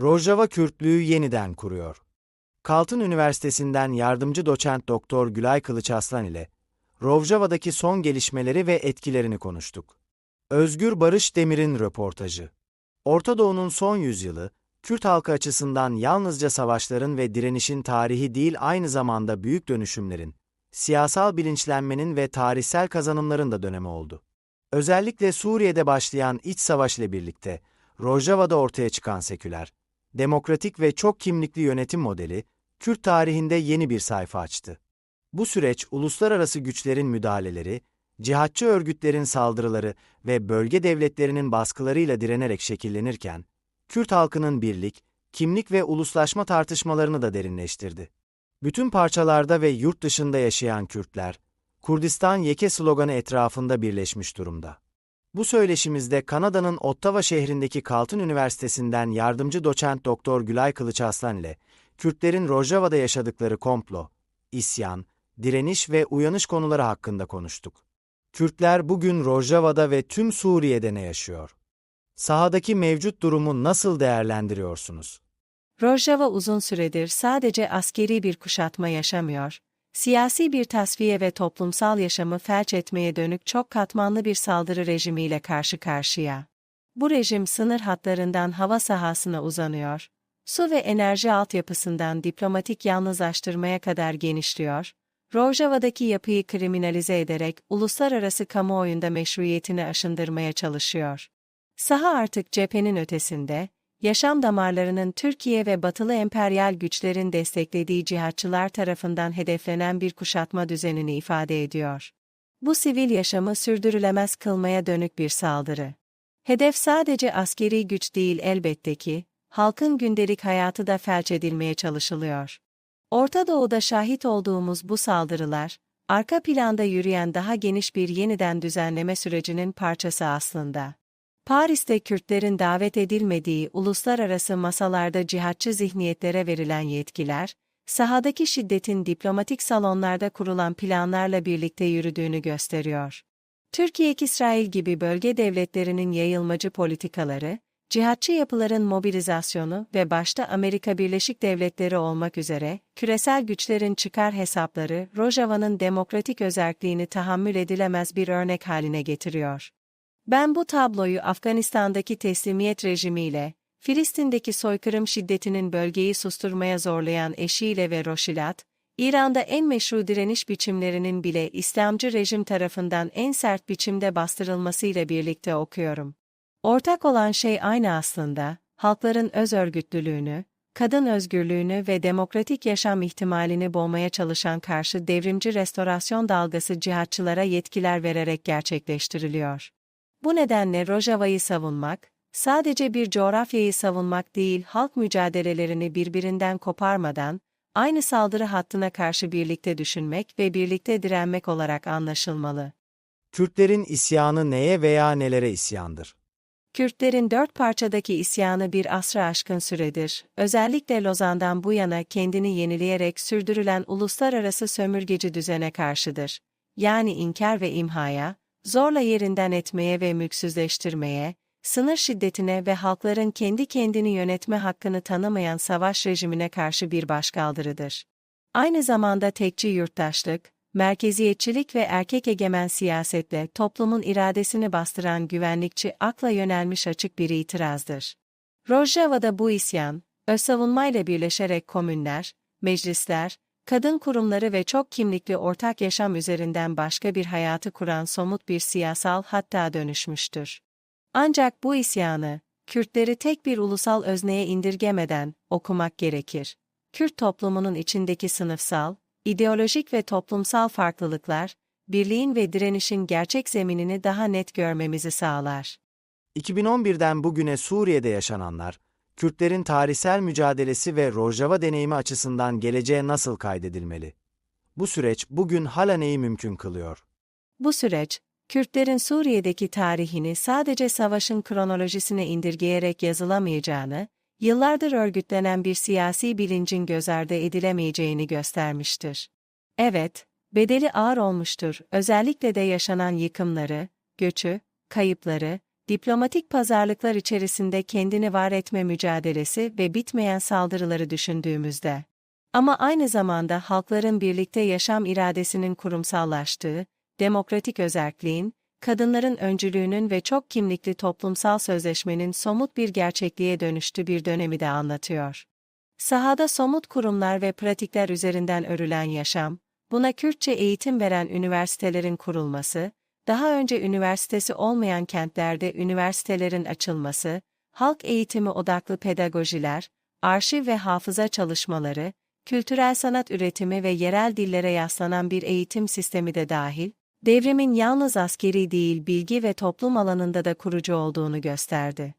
Rojava Kürtlüğü yeniden kuruyor. Kaltın Üniversitesi'nden yardımcı doçent Doktor Gülay Kılıç Aslan ile Rojava'daki son gelişmeleri ve etkilerini konuştuk. Özgür Barış Demir'in röportajı. Orta Doğu'nun son yüzyılı, Kürt halkı açısından yalnızca savaşların ve direnişin tarihi değil aynı zamanda büyük dönüşümlerin, siyasal bilinçlenmenin ve tarihsel kazanımların da dönemi oldu. Özellikle Suriye'de başlayan iç savaş ile birlikte, Rojava'da ortaya çıkan seküler, demokratik ve çok kimlikli yönetim modeli, Kürt tarihinde yeni bir sayfa açtı. Bu süreç, uluslararası güçlerin müdahaleleri, cihatçı örgütlerin saldırıları ve bölge devletlerinin baskılarıyla direnerek şekillenirken, Kürt halkının birlik, kimlik ve uluslaşma tartışmalarını da derinleştirdi. Bütün parçalarda ve yurt dışında yaşayan Kürtler, Kurdistan Yeke sloganı etrafında birleşmiş durumda. Bu söyleşimizde Kanada'nın Ottawa şehrindeki Kaltın Üniversitesi'nden yardımcı doçent Doktor Gülay Kılıç Aslan ile Kürtlerin Rojava'da yaşadıkları komplo, isyan, direniş ve uyanış konuları hakkında konuştuk. Kürtler bugün Rojava'da ve tüm Suriye'de ne yaşıyor? Sahadaki mevcut durumu nasıl değerlendiriyorsunuz? Rojava uzun süredir sadece askeri bir kuşatma yaşamıyor, siyasi bir tasfiye ve toplumsal yaşamı felç etmeye dönük çok katmanlı bir saldırı rejimiyle karşı karşıya. Bu rejim sınır hatlarından hava sahasına uzanıyor, su ve enerji altyapısından diplomatik yalnızlaştırmaya kadar genişliyor, Rojava'daki yapıyı kriminalize ederek uluslararası kamuoyunda meşruiyetini aşındırmaya çalışıyor. Saha artık cephenin ötesinde, yaşam damarlarının Türkiye ve batılı emperyal güçlerin desteklediği cihatçılar tarafından hedeflenen bir kuşatma düzenini ifade ediyor. Bu sivil yaşamı sürdürülemez kılmaya dönük bir saldırı. Hedef sadece askeri güç değil elbette ki, halkın gündelik hayatı da felç edilmeye çalışılıyor. Orta Doğu'da şahit olduğumuz bu saldırılar, arka planda yürüyen daha geniş bir yeniden düzenleme sürecinin parçası aslında. Paris'te Kürtlerin davet edilmediği uluslararası masalarda cihatçı zihniyetlere verilen yetkiler, sahadaki şiddetin diplomatik salonlarda kurulan planlarla birlikte yürüdüğünü gösteriyor. Türkiye-İsrail gibi bölge devletlerinin yayılmacı politikaları, cihatçı yapıların mobilizasyonu ve başta Amerika Birleşik Devletleri olmak üzere, küresel güçlerin çıkar hesapları, Rojava'nın demokratik özerkliğini tahammül edilemez bir örnek haline getiriyor. Ben bu tabloyu Afganistan'daki teslimiyet rejimiyle, Filistin'deki soykırım şiddetinin bölgeyi susturmaya zorlayan eşiyle ve Roşilat, İran'da en meşru direniş biçimlerinin bile İslamcı rejim tarafından en sert biçimde bastırılmasıyla birlikte okuyorum. Ortak olan şey aynı aslında, halkların öz örgütlülüğünü, kadın özgürlüğünü ve demokratik yaşam ihtimalini boğmaya çalışan karşı devrimci restorasyon dalgası cihatçılara yetkiler vererek gerçekleştiriliyor. Bu nedenle Rojava'yı savunmak, sadece bir coğrafyayı savunmak değil halk mücadelelerini birbirinden koparmadan, aynı saldırı hattına karşı birlikte düşünmek ve birlikte direnmek olarak anlaşılmalı. Kürtlerin isyanı neye veya nelere isyandır? Kürtlerin dört parçadaki isyanı bir asra aşkın süredir, özellikle Lozan'dan bu yana kendini yenileyerek sürdürülen uluslararası sömürgeci düzene karşıdır. Yani inkar ve imhaya, zorla yerinden etmeye ve mülksüzleştirmeye, sınır şiddetine ve halkların kendi kendini yönetme hakkını tanımayan savaş rejimine karşı bir başkaldırıdır. Aynı zamanda tekçi yurttaşlık, merkeziyetçilik ve erkek egemen siyasetle toplumun iradesini bastıran güvenlikçi akla yönelmiş açık bir itirazdır. Rojava'da bu isyan, öz savunmayla birleşerek komünler, meclisler, kadın kurumları ve çok kimlikli ortak yaşam üzerinden başka bir hayatı kuran somut bir siyasal hatta dönüşmüştür. Ancak bu isyanı, Kürtleri tek bir ulusal özneye indirgemeden okumak gerekir. Kürt toplumunun içindeki sınıfsal, ideolojik ve toplumsal farklılıklar, birliğin ve direnişin gerçek zeminini daha net görmemizi sağlar. 2011'den bugüne Suriye'de yaşananlar, Kürtlerin tarihsel mücadelesi ve Rojava deneyimi açısından geleceğe nasıl kaydedilmeli? Bu süreç bugün hala neyi mümkün kılıyor? Bu süreç, Kürtlerin Suriye'deki tarihini sadece savaşın kronolojisine indirgeyerek yazılamayacağını, yıllardır örgütlenen bir siyasi bilincin göz ardı edilemeyeceğini göstermiştir. Evet, bedeli ağır olmuştur, özellikle de yaşanan yıkımları, göçü, kayıpları, diplomatik pazarlıklar içerisinde kendini var etme mücadelesi ve bitmeyen saldırıları düşündüğümüzde. Ama aynı zamanda halkların birlikte yaşam iradesinin kurumsallaştığı, demokratik özerkliğin, kadınların öncülüğünün ve çok kimlikli toplumsal sözleşmenin somut bir gerçekliğe dönüştüğü bir dönemi de anlatıyor. Sahada somut kurumlar ve pratikler üzerinden örülen yaşam, buna Kürtçe eğitim veren üniversitelerin kurulması, daha önce üniversitesi olmayan kentlerde üniversitelerin açılması, halk eğitimi odaklı pedagojiler, arşiv ve hafıza çalışmaları, kültürel sanat üretimi ve yerel dillere yaslanan bir eğitim sistemi de dahil, devrimin yalnız askeri değil bilgi ve toplum alanında da kurucu olduğunu gösterdi.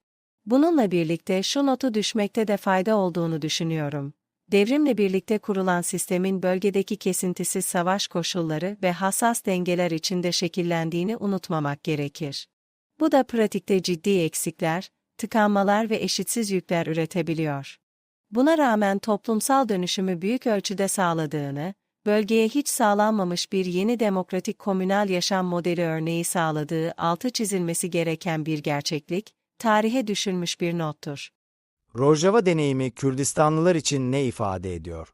Bununla birlikte şu notu düşmekte de fayda olduğunu düşünüyorum. Devrimle birlikte kurulan sistemin bölgedeki kesintisiz savaş koşulları ve hassas dengeler içinde şekillendiğini unutmamak gerekir. Bu da pratikte ciddi eksikler, tıkanmalar ve eşitsiz yükler üretebiliyor. Buna rağmen toplumsal dönüşümü büyük ölçüde sağladığını, bölgeye hiç sağlanmamış bir yeni demokratik komünal yaşam modeli örneği sağladığı altı çizilmesi gereken bir gerçeklik, tarihe düşülmüş bir nottur. Rojava deneyimi Kürdistanlılar için ne ifade ediyor?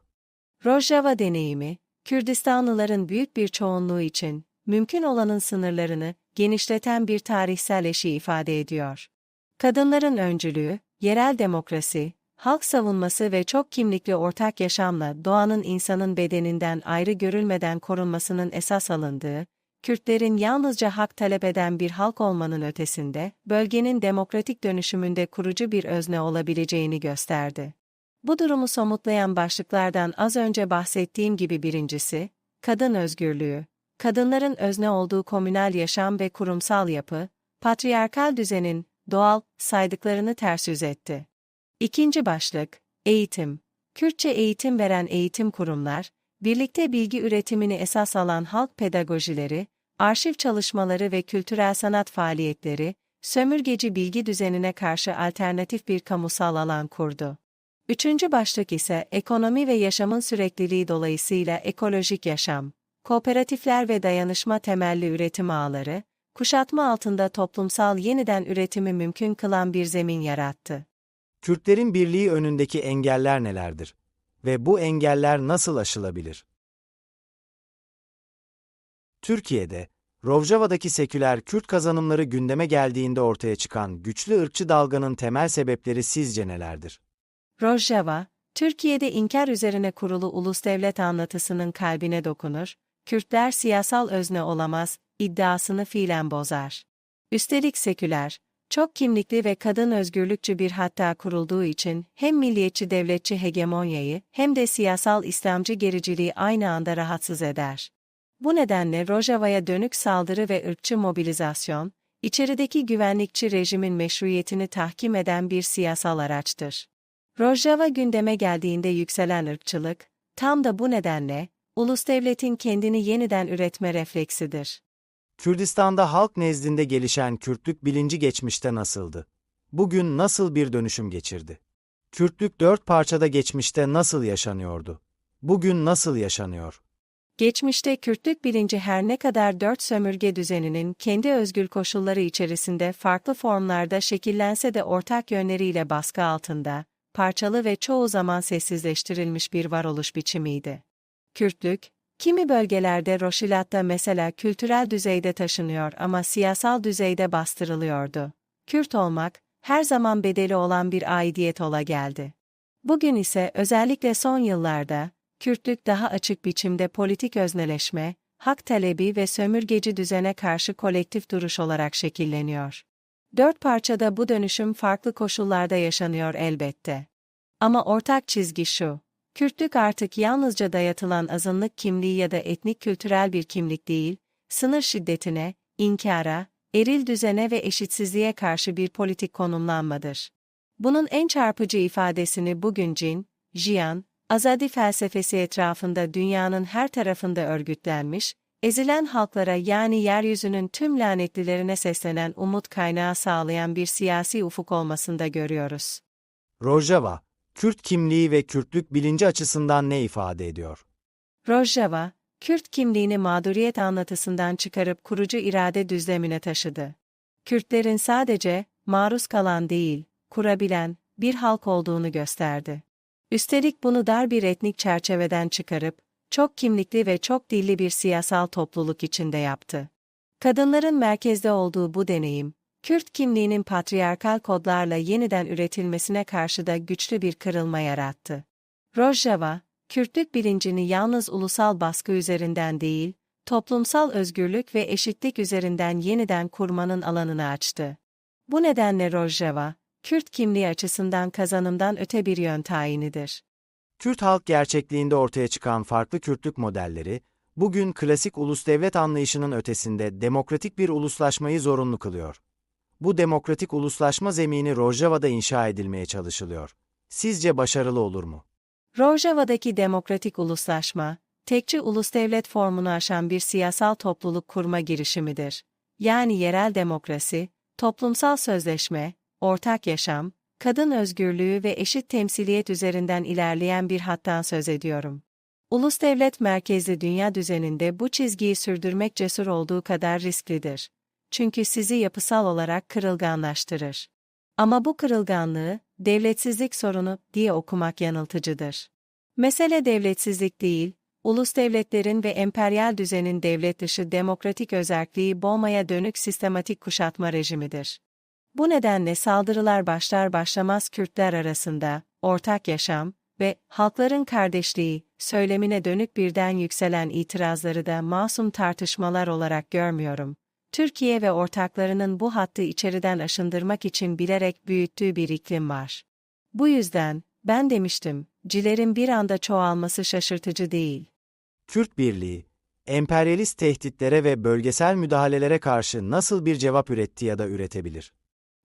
Rojava deneyimi, Kürdistanlıların büyük bir çoğunluğu için, mümkün olanın sınırlarını genişleten bir tarihsel eşi ifade ediyor. Kadınların öncülüğü, yerel demokrasi, halk savunması ve çok kimlikli ortak yaşamla doğanın insanın bedeninden ayrı görülmeden korunmasının esas alındığı, Kürtlerin yalnızca hak talep eden bir halk olmanın ötesinde, bölgenin demokratik dönüşümünde kurucu bir özne olabileceğini gösterdi. Bu durumu somutlayan başlıklardan az önce bahsettiğim gibi birincisi, kadın özgürlüğü, kadınların özne olduğu komünal yaşam ve kurumsal yapı, patriarkal düzenin, doğal, saydıklarını ters yüz etti. İkinci başlık, eğitim. Kürtçe eğitim veren eğitim kurumlar, birlikte bilgi üretimini esas alan halk pedagojileri, arşiv çalışmaları ve kültürel sanat faaliyetleri, sömürgeci bilgi düzenine karşı alternatif bir kamusal alan kurdu. Üçüncü başlık ise ekonomi ve yaşamın sürekliliği dolayısıyla ekolojik yaşam, kooperatifler ve dayanışma temelli üretim ağları, kuşatma altında toplumsal yeniden üretimi mümkün kılan bir zemin yarattı. Kürtlerin birliği önündeki engeller nelerdir? Ve bu engeller nasıl aşılabilir? Türkiye'de, Rojava'daki seküler Kürt kazanımları gündeme geldiğinde ortaya çıkan güçlü ırkçı dalganın temel sebepleri sizce nelerdir? Rojava, Türkiye'de inkar üzerine kurulu ulus devlet anlatısının kalbine dokunur, Kürtler siyasal özne olamaz, iddiasını fiilen bozar. Üstelik seküler, çok kimlikli ve kadın özgürlükçü bir hatta kurulduğu için hem milliyetçi devletçi hegemonyayı hem de siyasal İslamcı gericiliği aynı anda rahatsız eder. Bu nedenle Rojava'ya dönük saldırı ve ırkçı mobilizasyon, içerideki güvenlikçi rejimin meşruiyetini tahkim eden bir siyasal araçtır. Rojava gündeme geldiğinde yükselen ırkçılık, tam da bu nedenle, ulus devletin kendini yeniden üretme refleksidir. Kürdistan'da halk nezdinde gelişen Kürtlük bilinci geçmişte nasıldı? Bugün nasıl bir dönüşüm geçirdi? Kürtlük dört parçada geçmişte nasıl yaşanıyordu? Bugün nasıl yaşanıyor? Geçmişte Kürtlük bilinci her ne kadar dört sömürge düzeninin kendi özgül koşulları içerisinde farklı formlarda şekillense de ortak yönleriyle baskı altında, parçalı ve çoğu zaman sessizleştirilmiş bir varoluş biçimiydi. Kürtlük, kimi bölgelerde Roşilat'ta mesela kültürel düzeyde taşınıyor ama siyasal düzeyde bastırılıyordu. Kürt olmak, her zaman bedeli olan bir aidiyet ola geldi. Bugün ise özellikle son yıllarda, Kürtlük daha açık biçimde politik özneleşme, hak talebi ve sömürgeci düzene karşı kolektif duruş olarak şekilleniyor. Dört parçada bu dönüşüm farklı koşullarda yaşanıyor elbette. Ama ortak çizgi şu. Kürtlük artık yalnızca dayatılan azınlık kimliği ya da etnik kültürel bir kimlik değil, sınır şiddetine, inkara, eril düzene ve eşitsizliğe karşı bir politik konumlanmadır. Bunun en çarpıcı ifadesini bugün Cin, Jian, Azadi felsefesi etrafında dünyanın her tarafında örgütlenmiş, ezilen halklara yani yeryüzünün tüm lanetlilerine seslenen umut kaynağı sağlayan bir siyasi ufuk olmasında görüyoruz. Rojava, Kürt kimliği ve Kürtlük bilinci açısından ne ifade ediyor? Rojava, Kürt kimliğini mağduriyet anlatısından çıkarıp kurucu irade düzlemine taşıdı. Kürtlerin sadece maruz kalan değil, kurabilen bir halk olduğunu gösterdi. Üstelik bunu dar bir etnik çerçeveden çıkarıp, çok kimlikli ve çok dilli bir siyasal topluluk içinde yaptı. Kadınların merkezde olduğu bu deneyim, Kürt kimliğinin patriarkal kodlarla yeniden üretilmesine karşı da güçlü bir kırılma yarattı. Rojava, Kürtlük bilincini yalnız ulusal baskı üzerinden değil, toplumsal özgürlük ve eşitlik üzerinden yeniden kurmanın alanını açtı. Bu nedenle Rojava, Kürt kimliği açısından kazanımdan öte bir yön tayinidir. Kürt halk gerçekliğinde ortaya çıkan farklı Kürtlük modelleri, bugün klasik ulus devlet anlayışının ötesinde demokratik bir uluslaşmayı zorunlu kılıyor. Bu demokratik uluslaşma zemini Rojava'da inşa edilmeye çalışılıyor. Sizce başarılı olur mu? Rojava'daki demokratik uluslaşma, tekçi ulus devlet formunu aşan bir siyasal topluluk kurma girişimidir. Yani yerel demokrasi, toplumsal sözleşme, ortak yaşam, kadın özgürlüğü ve eşit temsiliyet üzerinden ilerleyen bir hattan söz ediyorum. Ulus devlet merkezli dünya düzeninde bu çizgiyi sürdürmek cesur olduğu kadar risklidir. Çünkü sizi yapısal olarak kırılganlaştırır. Ama bu kırılganlığı, devletsizlik sorunu diye okumak yanıltıcıdır. Mesele devletsizlik değil, ulus devletlerin ve emperyal düzenin devlet dışı demokratik özerkliği boğmaya dönük sistematik kuşatma rejimidir. Bu nedenle saldırılar başlar başlamaz Kürtler arasında, ortak yaşam ve halkların kardeşliği, söylemine dönük birden yükselen itirazları da masum tartışmalar olarak görmüyorum. Türkiye ve ortaklarının bu hattı içeriden aşındırmak için bilerek büyüttüğü bir iklim var. Bu yüzden, ben demiştim, cilerin bir anda çoğalması şaşırtıcı değil. Kürt Birliği, emperyalist tehditlere ve bölgesel müdahalelere karşı nasıl bir cevap üretti ya da üretebilir?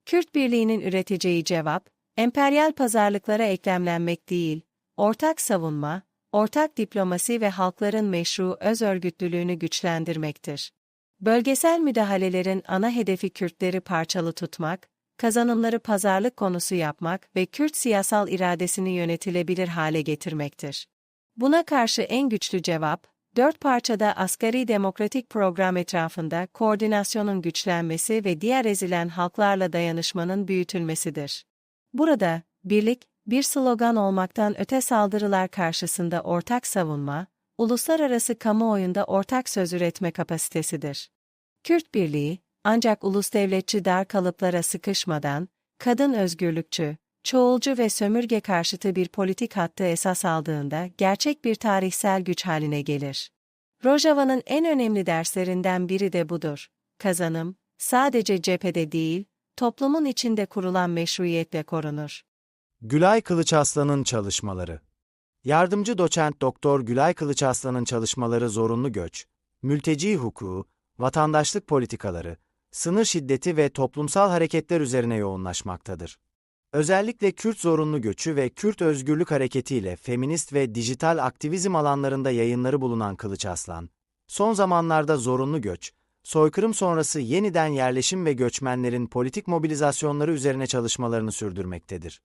Kürt Birliği'nin üreteceği cevap, emperyal pazarlıklara eklemlenmek değil, ortak savunma, ortak diplomasi ve halkların meşru öz örgütlülüğünü güçlendirmektir. Bölgesel müdahalelerin ana hedefi Kürtleri parçalı tutmak, kazanımları pazarlık konusu yapmak ve Kürt siyasal iradesini yönetilebilir hale getirmektir. Buna karşı en güçlü cevap, dört parçada asgari demokratik program etrafında koordinasyonun güçlenmesi ve diğer ezilen halklarla dayanışmanın büyütülmesidir. Burada, birlik, bir slogan olmaktan öte saldırılar karşısında ortak savunma, uluslararası kamuoyunda ortak söz üretme kapasitesidir. Kürt Birliği, ancak ulus devletçi dar kalıplara sıkışmadan, kadın özgürlükçü, çoğulcu ve sömürge karşıtı bir politik hattı esas aldığında gerçek bir tarihsel güç haline gelir. Rojava'nın en önemli derslerinden biri de budur. Kazanım, sadece cephede değil, toplumun içinde kurulan meşruiyetle korunur. Gülay Kılıçaslan'ın çalışmaları Yardımcı doçent Doktor Gülay Kılıçaslan'ın çalışmaları zorunlu göç, mülteci hukuku, vatandaşlık politikaları, sınır şiddeti ve toplumsal hareketler üzerine yoğunlaşmaktadır. Özellikle Kürt zorunlu göçü ve Kürt özgürlük hareketiyle feminist ve dijital aktivizm alanlarında yayınları bulunan Kılıç Aslan, son zamanlarda zorunlu göç, soykırım sonrası yeniden yerleşim ve göçmenlerin politik mobilizasyonları üzerine çalışmalarını sürdürmektedir.